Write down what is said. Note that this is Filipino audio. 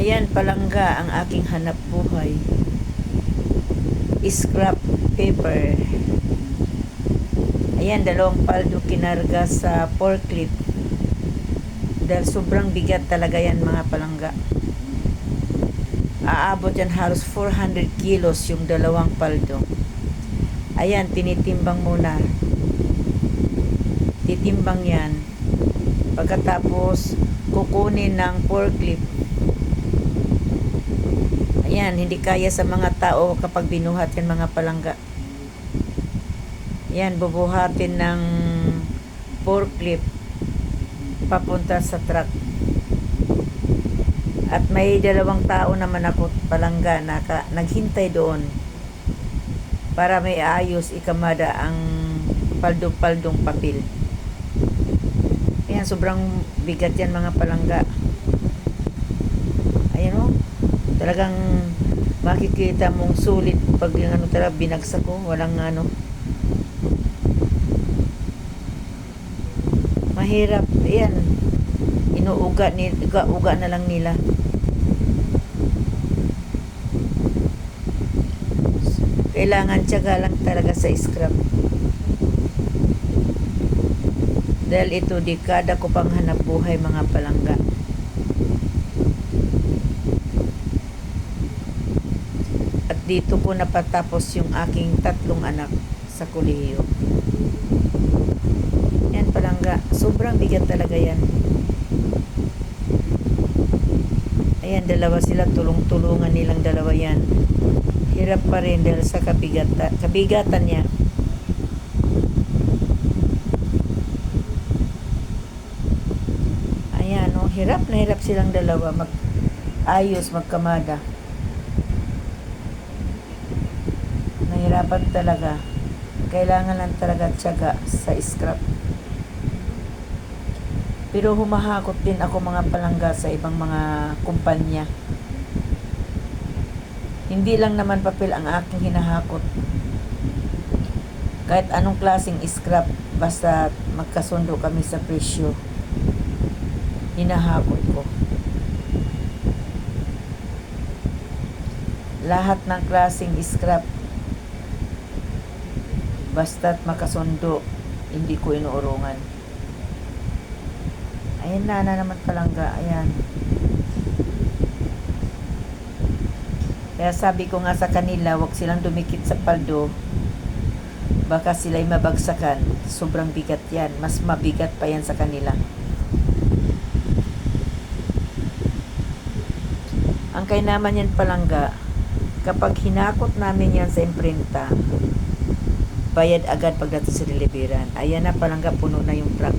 Ayan, palangga ang aking hanap buhay. Scrap paper. Ayan, dalawang paldo kinarga sa forklift. Dahil sobrang bigat talaga yan mga palangga. Aabot yan halos 400 kilos yung dalawang paldo. Ayan, tinitimbang muna. Titimbang yan. Pagkatapos, kukunin ng forklift. Ayan, hindi kaya sa mga tao kapag binuhat yan mga palangga. Yan, bubuhatin ng forklift papunta sa truck. At may dalawang tao naman ako palangga na ka, naghintay doon para may ayos ikamada ang paldo-paldong papel. Ayan, sobrang bigat yan mga palangga. Ayan o. Talagang makikita mong sulit pag yung ano talaga binagsak ko. Walang ano. Mahirap. Ayan. Inuuga, ni, uga, uga na lang nila. Kailangan tiyaga lang talaga sa scrap. Dahil ito, dekada ko pang hanap buhay mga palangga. Dito ko napatapos yung aking tatlong anak sa kolehiyo. Yan palangga. Sobrang bigat talaga yan. Ayan, dalawa sila. Tulong-tulungan nilang dalawa yan. Hirap pa rin dahil sa kabigata, kabigatan niya. Ayan, oh, hirap na hirap silang dalawa mag ayos magkamada. Nahirapan talaga. Kailangan lang talaga tiyaga sa scrap. Pero humahakot din ako mga palangga sa ibang mga kumpanya. Hindi lang naman papel ang aking hinahakot. Kahit anong klaseng scrap, basta magkasundo kami sa presyo, hinahakot ko. Lahat ng klaseng scrap, basta't makasundo, hindi ko inuurungan. Ayan na, na naman palangga. Ayan. Kaya sabi ko nga sa kanila, wag silang dumikit sa paldo. Baka sila'y mabagsakan. Sobrang bigat yan. Mas mabigat pa yan sa kanila. Ang kainaman yan palangga, kapag hinakot namin yan sa imprenta, bayad agad pagdating sa deliveran. Ayan na palangga, puno na yung truck.